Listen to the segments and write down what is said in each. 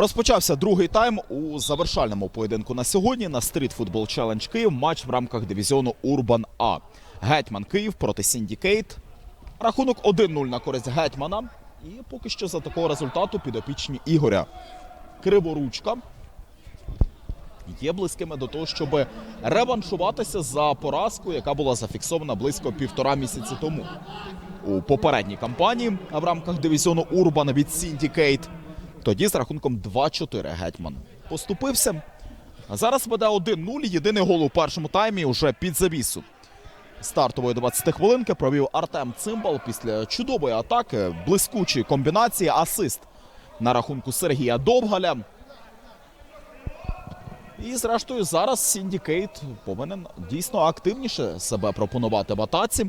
Розпочався другий тайм у завершальному поєдинку на сьогодні на Street Football Challenge Київ матч в рамках дивізіону Урбан А. Гетьман Київ проти Сіндікейт. Рахунок 1-0 на користь Гетьмана. І поки що за такого результату підопічні Ігоря Криворучка є близькими до того, щоб реваншуватися за поразку, яка була зафіксована близько півтора місяці тому у попередній кампанії в рамках дивізіону Урбан від Сіндікейт. Тоді з рахунком 2-4 гетьман поступився. А зараз веде 1-0. Єдиний гол у першому таймі уже під завісу. Стартової 20 хвилинки провів Артем Цимбал після чудової атаки, блискучої комбінації, асист на рахунку Сергія Довгаля. І зрештою зараз Сіндікейт повинен дійсно активніше себе пропонувати в атаці.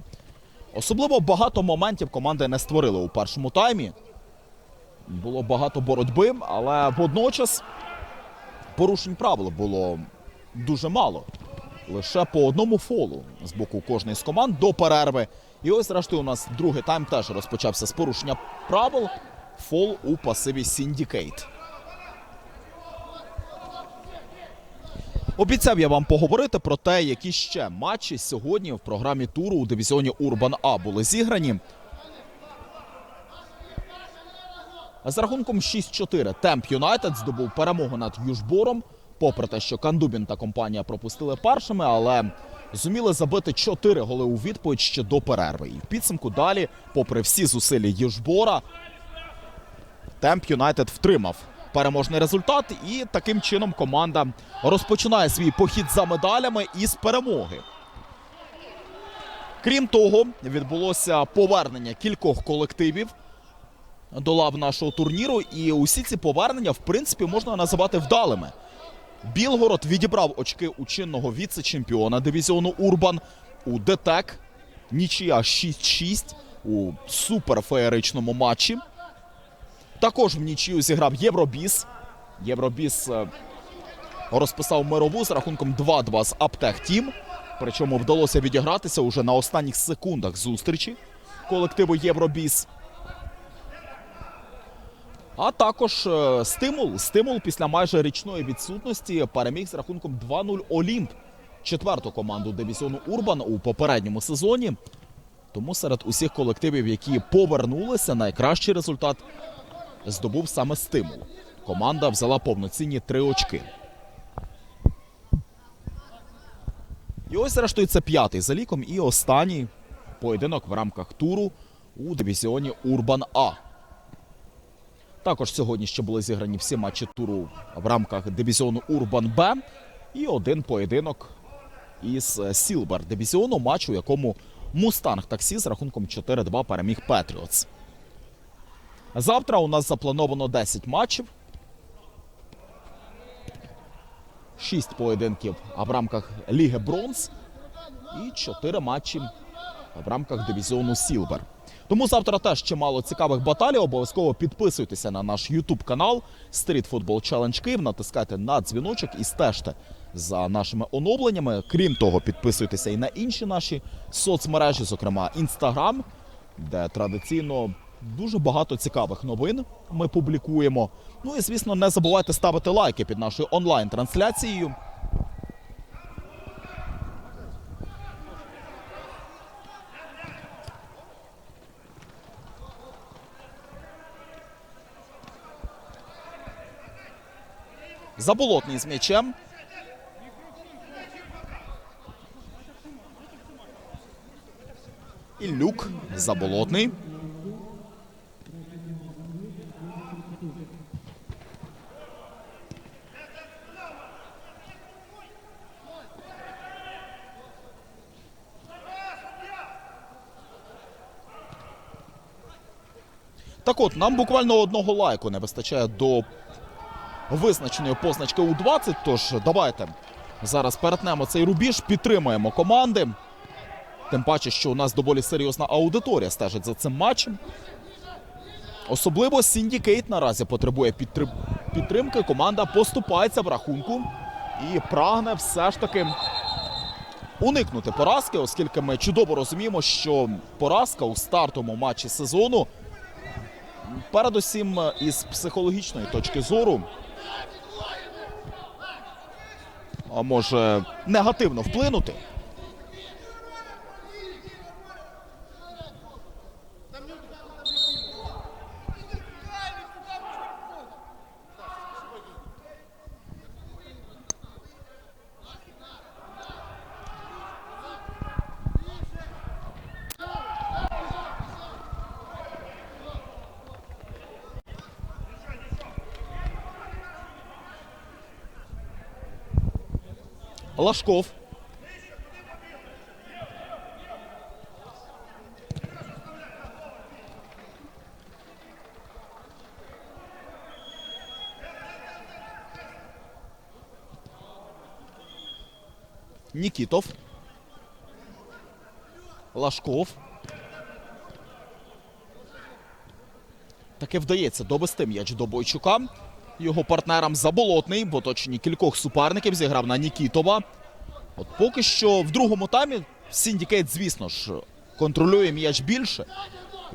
Особливо багато моментів команди не створили у першому таймі. Було багато боротьби, але водночас порушень правил було дуже мало. Лише по одному фолу з боку кожної з команд до перерви. І ось, зрештою, у нас другий тайм теж розпочався з порушення правил. Фол у пасиві Сіндікейт. Обіцяв я вам поговорити про те, які ще матчі сьогодні в програмі туру у дивізіоні Урбан А були зіграні. З рахунком 6-4 Темп Юнайтед здобув перемогу над Южбором. Попри те, що Кандубін та компанія пропустили першими, але зуміли забити 4 голи у відповідь ще до перерви. І в підсумку далі, попри всі зусилля Южбора, Темп Юнайтед втримав переможний результат, і таким чином команда розпочинає свій похід за медалями із перемоги. Крім того, відбулося повернення кількох колективів до лав нашого турніру, і усі ці повернення, в принципі, можна називати вдалими. Білгород відібрав очки у чинного віце-чемпіона дивізіону Урбан у ДТЕК. Нічия 6-6 у суперфеєричному матчі. Також в нічию зіграв Євробіс. Євробіс е, розписав мирову з рахунком 2-2 з Аптех Тім. Причому вдалося відігратися уже на останніх секундах зустрічі колективу Євробіс. А також е, стимул. Стимул після майже річної відсутності переміг з рахунком 2-0 Олімп. Четверту команду дивізіону Урбан у попередньому сезоні. Тому серед усіх колективів, які повернулися, найкращий результат здобув саме стимул. Команда взяла повноцінні три очки. І ось, зрештою, це п'ятий за ліком і останній поєдинок в рамках туру у дивізіоні Урбан А. Також сьогодні ще були зіграні всі матчі туру в рамках дивізіону Урбан Б. І один поєдинок із Сілбер дивізіону, матч, у якому Мустанг таксі з рахунком 4-2 переміг Петріотс. Завтра у нас заплановано 10 матчів. 6 поєдинків в рамках Ліги Бронз і 4 матчі в рамках дивізіону Сілбер. Тому завтра теж чимало цікавих баталій. Обов'язково підписуйтеся на наш YouTube канал Street Football Challenge Київ, натискайте на дзвіночок і стежте за нашими оновленнями. Крім того, підписуйтеся і на інші наші соцмережі, зокрема Instagram, де традиційно дуже багато цікавих новин ми публікуємо. Ну і звісно, не забувайте ставити лайки під нашою онлайн-трансляцією. Заболотний з м'ячем. Іллюк заболотний. Так от, нам буквально одного лайку не вистачає до визначеної позначки у 20. Тож давайте зараз перетнемо цей рубіж, підтримаємо команди. Тим паче, що у нас доволі серйозна аудиторія стежить за цим матчем. Особливо Сіндікейт наразі потребує підтримки. Команда поступається в рахунку і прагне все ж таки уникнути поразки, оскільки ми чудово розуміємо, що поразка у стартовому матчі сезону, передусім із психологічної точки зору, може негативно вплинути. Лашков. Нікітов. Лашков. Таки вдається довести м'яч до Бойчука. Його партнерам Заболотний в оточенні кількох суперників зіграв на Нікітова. От поки що в другому таймі Сіндікейт, звісно ж, контролює м'яч більше.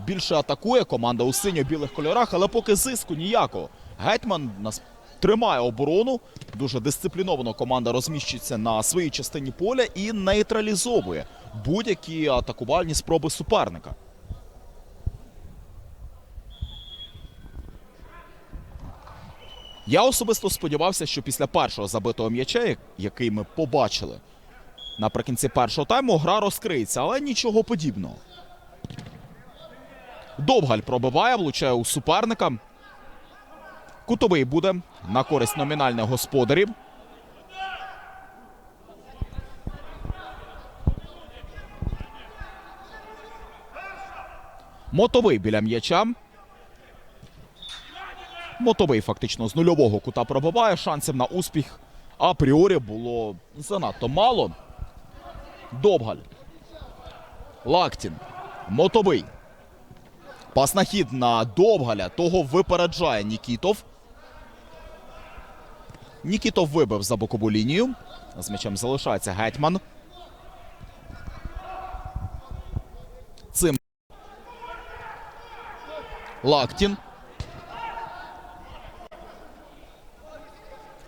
Більше атакує команда у синьо-білих кольорах, але поки зиску ніякого. Гетьман нас тримає оборону. Дуже дисципліновано команда розміщується на своїй частині поля і нейтралізовує будь-які атакувальні спроби суперника. Я особисто сподівався, що після першого забитого м'яча, який ми побачили наприкінці першого тайму, гра розкриється, але нічого подібного. Довгаль пробиває, влучає у суперника. Кутовий буде на користь номінальних господарів. Мотовий біля м'яча. Мотовий фактично з нульового кута пробиває. Шансів на успіх апріорі було занадто мало. Довгаль. Лактін. Мотовий. Пас на хід на Довгаля. Того випереджає Нікітов. Нікітов вибив за бокову лінію. З м'ячем залишається гетьман. Цим. Лактін.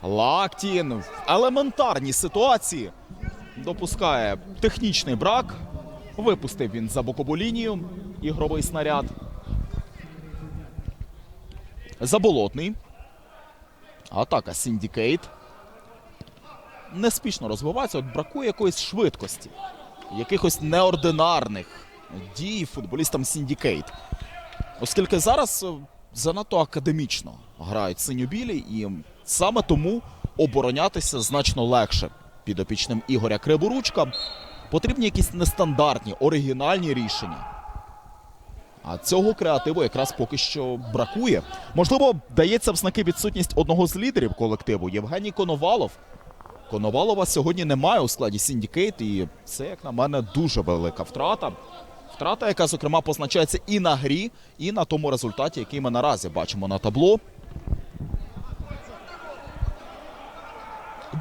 Лактін в елементарній ситуації допускає технічний брак. Випустив він за бокову лінію ігровий снаряд. Заболотний. Атака Сіндікейт. Неспішно розвивається, от бракує якоїсь швидкості, якихось неординарних дій футболістам Сіндікейт. Оскільки зараз е, занадто академічно грають синьо-білі, і саме тому оборонятися значно легше підопічним Ігоря Криворучка. Потрібні якісь нестандартні, оригінальні рішення. А цього креативу якраз поки що бракує. Можливо, дається в знаки відсутність одного з лідерів колективу Євгеній Коновалов. Коновалова сьогодні немає у складі Сіндікейт, і це, як на мене, дуже велика втрата. Втрата, яка, зокрема, позначається і на грі, і на тому результаті, який ми наразі бачимо на табло.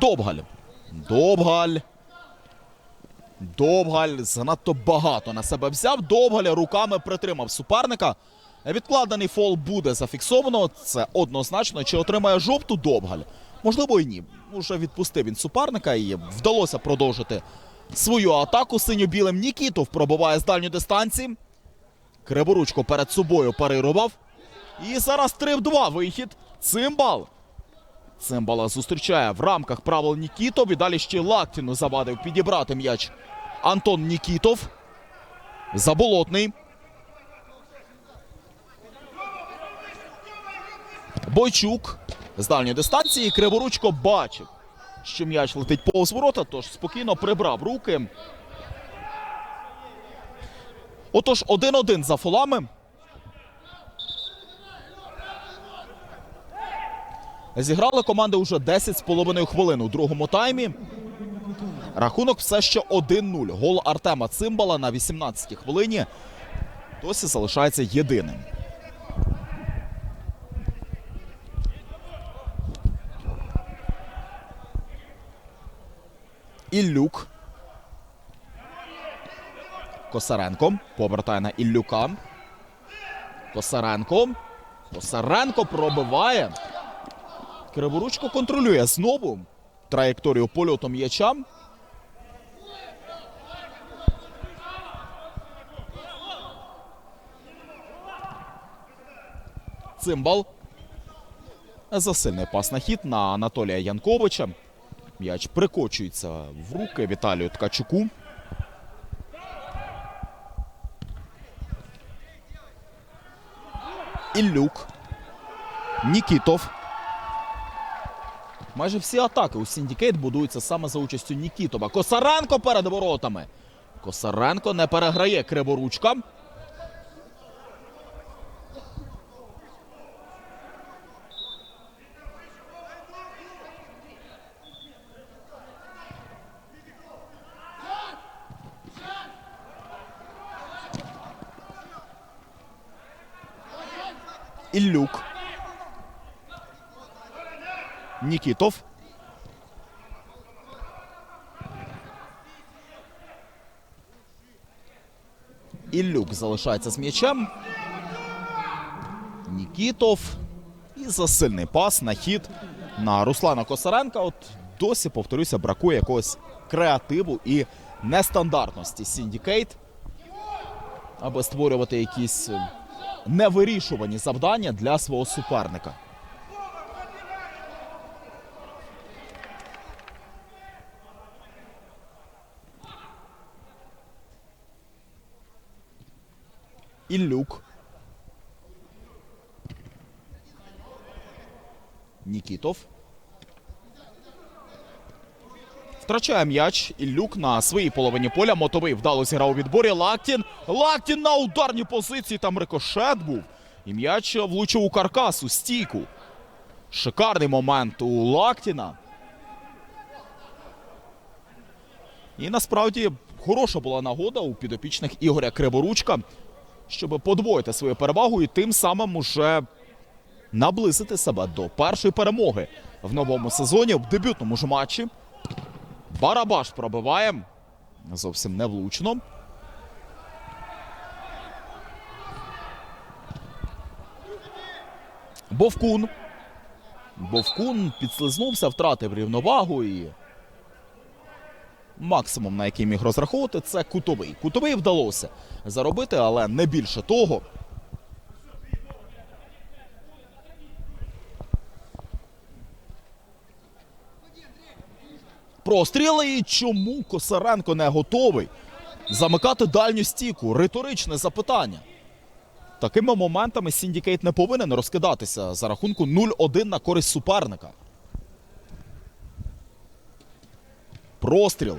Довгаль. Довгаль. Довгаль занадто багато на себе взяв. Довгаль руками притримав суперника. Відкладений фол буде зафіксовано. Це однозначно. Чи отримає жовту Довгаль? Можливо, і ні. Уже відпустив він суперника і вдалося продовжити свою атаку синьо-білим. Нікітов пробиває з дальньої дистанції. Криворучко перед собою парирував. І зараз 3 в 2 вихід. Цимбал. Цимбала зустрічає в рамках правил Нікітов. І далі ще Лактіну завадив підібрати м'яч Антон Нікітов. Заболотний. Бойчук з дальньої дистанції. Криворучко бачив, що м'яч летить повз ворота, тож спокійно прибрав руки. Отож, 1-1 за фолами. Зіграли команди уже 10,5 хвилин у другому таймі. Рахунок все ще 1-0. Гол Артема Цимбала на 18-й хвилині досі залишається єдиним. Іллюк. Косаренко повертає на Іллюка. Косаренко. Косаренко пробиває. Криворучко контролює знову траєкторію польоту м'яча. Цимбал. Засильний пас на хід на Анатолія Янковича. М'яч прикочується в руки Віталію Ткачуку. Іллюк. Нікітов. Майже всі атаки у Сіндікейт будуються саме за участю Нікітова. Косаренко перед воротами. Косаренко не переграє Криворучка. Іллюк. Нікітов. Іллюк залишається з м'ячем. Нікітов. І засильний пас на хід на Руслана Косаренка. От досі, повторюся, бракує якогось креативу і нестандартності Сіндікейт, аби створювати якісь е, невирішувані завдання для свого суперника. Іллюк. Нікітов. Втрачає м'яч. Іллюк на своїй половині поля. Мотовий вдало зіграв у відборі. Лактін. Лактін на ударній позиції. Там рикошет був. І м'яч влучив у каркас, у стійку. Шикарний момент у Лактіна. І насправді хороша була нагода у підопічних Ігоря Криворучка, щоб подвоїти свою перевагу і тим самим уже наблизити себе до першої перемоги в новому сезоні в дебютному ж матчі. Барабаш пробиває. Зовсім невлучно. Бовкун. Бовкун підслизнувся, втратив рівновагу і. Максимум, на який міг розраховувати, це кутовий. Кутовий вдалося заробити, але не більше того. Простріли і чому Косаренко не готовий замикати дальню стіку? Риторичне запитання. Такими моментами Сіндікейт не повинен розкидатися за рахунку 0-1 на користь суперника. Простріл.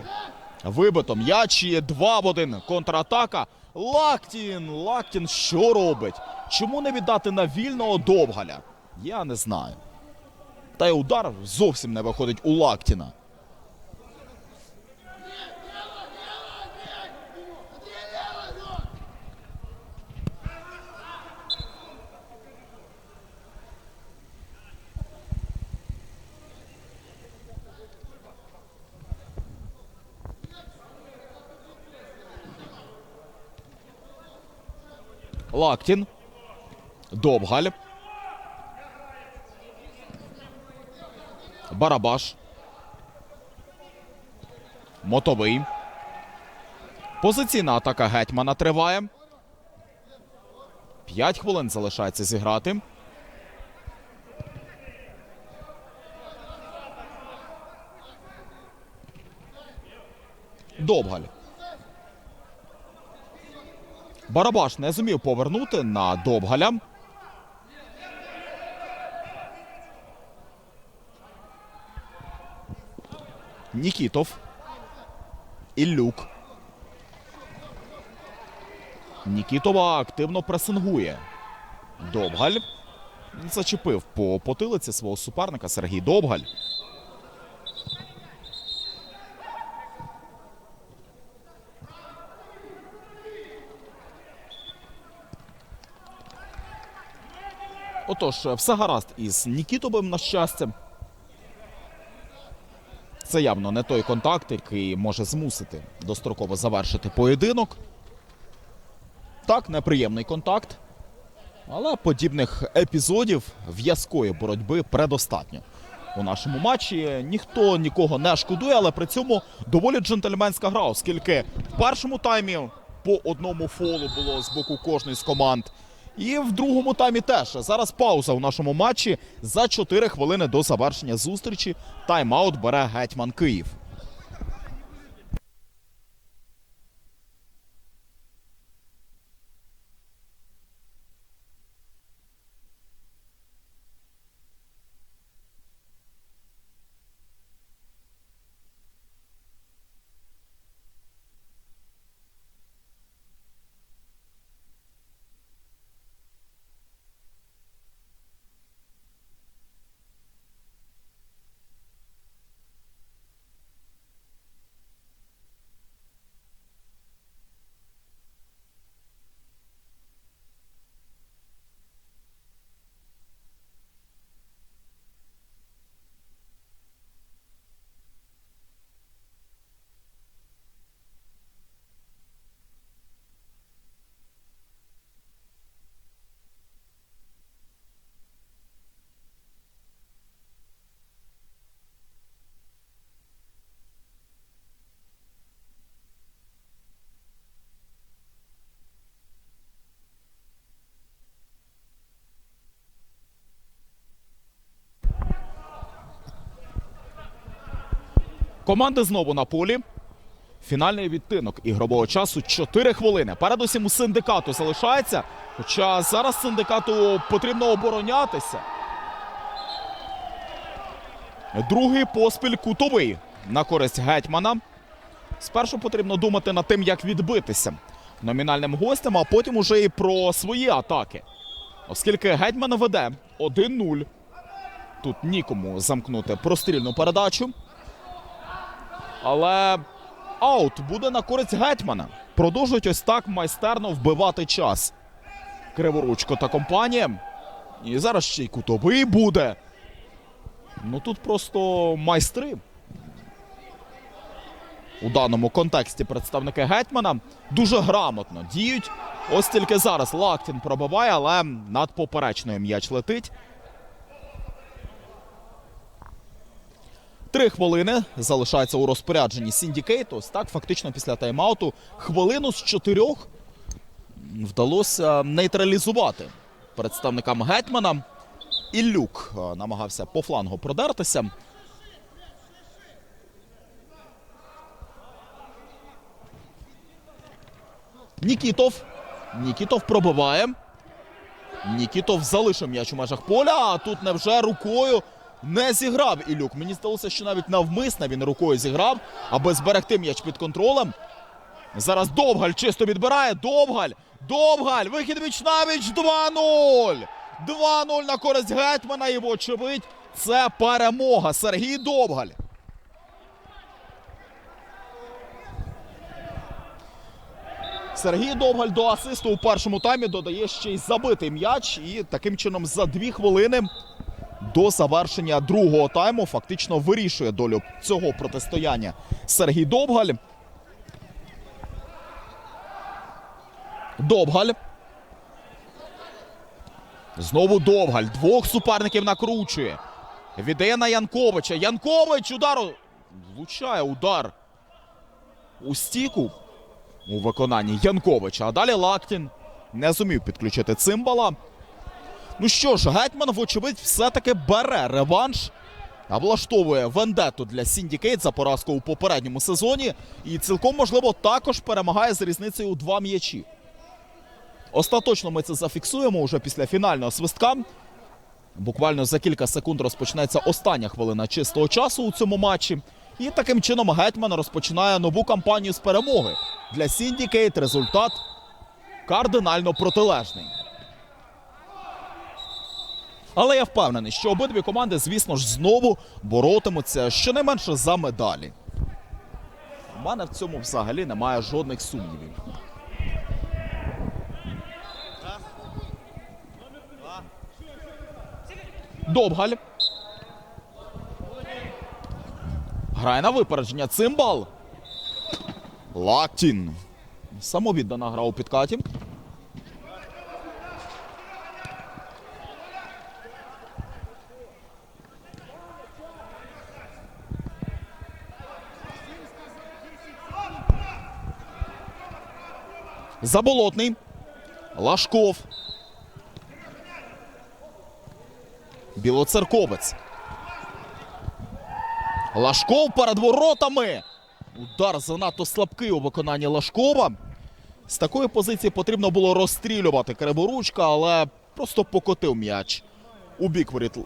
Вибито м'яч є 2 в 1. Контратака. Лактін. Лактін що робить? Чому не віддати на вільного Довгаля? Я не знаю. Та й удар зовсім не виходить у Лактіна. Лактін. Довгаль. Барабаш. Мотовий. Позиційна атака гетьмана триває. П'ять хвилин залишається зіграти. Довгаль. Барабаш не зумів повернути на Довгаля. Нікітов. Іллюк. Нікітова активно пресингує. Довгаль. Зачепив по потилиці свого суперника Сергій Довгаль. Отож, все гаразд із Нікітовим, на щастя. Це явно не той контакт, який може змусити достроково завершити поєдинок. Так, неприємний контакт. Але подібних епізодів в'язкої боротьби предостатньо у нашому матчі. Ніхто нікого не шкодує, але при цьому доволі джентльменська гра, оскільки в першому таймі по одному фолу було з боку кожної з команд. І в другому таймі теж. Зараз пауза у нашому матчі за 4 хвилини до завершення зустрічі. Тайм-аут бере гетьман Київ. Команди знову на полі. Фінальний відтинок ігрового часу 4 хвилини. Передусім у синдикату залишається. Хоча зараз синдикату потрібно оборонятися. Другий поспіль кутовий на користь гетьмана. Спершу потрібно думати над тим, як відбитися номінальним гостям, а потім уже і про свої атаки. Оскільки гетьман веде 1-0. Тут нікому замкнути прострільну передачу. Але аут буде на користь гетьмана. Продовжують ось так майстерно вбивати час. Криворучко та компанія. І зараз ще й кутовий буде. Ну тут просто майстри. У даному контексті представники гетьмана дуже грамотно діють. Ось тільки зараз Лактін пробиває, але над поперечною м'яч летить. Три хвилини залишається у розпорядженні Сіндікейт. Так, фактично після тайм-ауту хвилину з чотирьох вдалося нейтралізувати представникам гетьмана. Іллюк е, намагався по флангу продертися. Нікітов. Нікітов пробиває. Нікітов залишив м'яч у межах поля, а тут невже рукою не зіграв Ілюк. Мені здалося, що навіть навмисно він рукою зіграв, аби зберегти м'яч під контролем. Зараз Довгаль чисто відбирає. Довгаль! Довгаль! Вихід віч навіч 2-0! 2-0 на користь гетьмана. І вочевидь, це перемога. Сергій Довгаль. Сергій Довгаль до асисту у першому таймі додає ще й забитий м'яч. І таким чином за дві хвилини до завершення другого тайму фактично вирішує долю цього протистояння Сергій Довгаль. Довгаль. Знову Довгаль. Двох суперників накручує. Віддає на Янковича. Янкович удару. Влучає удар у стіку у виконанні Янковича. А далі Лактін не зумів підключити цимбала. Ну що ж, Гетьман, вочевидь, все-таки бере реванш. А влаштовує вендету для Сіндікейт за поразку у попередньому сезоні. І цілком, можливо, також перемагає з різницею у два м'ячі. Остаточно ми це зафіксуємо уже після фінального свистка. Буквально за кілька секунд розпочнеться остання хвилина чистого часу у цьому матчі. І таким чином Гетьман розпочинає нову кампанію з перемоги. Для Сіндікейт результат кардинально протилежний. Але я впевнений, що обидві команди, звісно ж, знову боротимуться щонайменше за медалі. У мене в цьому взагалі немає жодних сумнівів. Довгаль. Грає на випередження. Цимбал. Лактін. Самовіддана гра у підкаті. Заболотний. Лашков. Білоцерковець. Лашков перед воротами. Удар занадто слабкий у виконанні Лашкова. З такої позиції потрібно було розстрілювати Криворучка, але просто покотив м'яч у бік воріт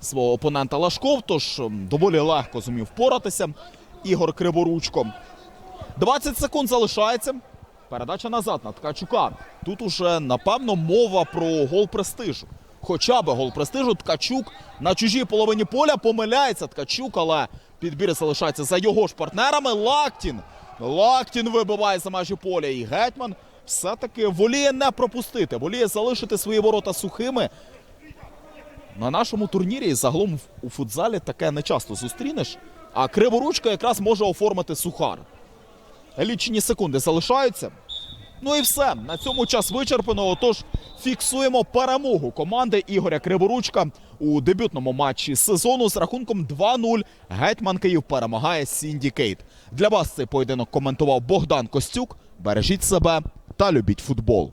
свого опонента Лашков, тож доволі легко зумів впоратися. Ігор Криворучко. 20 секунд залишається. Передача назад на Ткачука. Тут уже, напевно, мова про гол престижу. Хоча би гол престижу. Ткачук на чужій половині поля помиляється Ткачук, але підбір залишається за його ж партнерами. Лактін. Лактін вибиває за межі поля. І гетьман все-таки воліє не пропустити, воліє залишити свої ворота сухими. На нашому турнірі і загалом у футзалі таке не часто зустрінеш. А криворучка якраз може оформити сухар. Лічені секунди залишаються. Ну і все. На цьому час вичерпано. Отож, фіксуємо перемогу команди Ігоря Криворучка у дебютному матчі сезону з рахунком 2-0. Гетьман Київ перемагає Сіндікейт. Для вас цей поєдинок коментував Богдан Костюк. Бережіть себе та любіть футбол.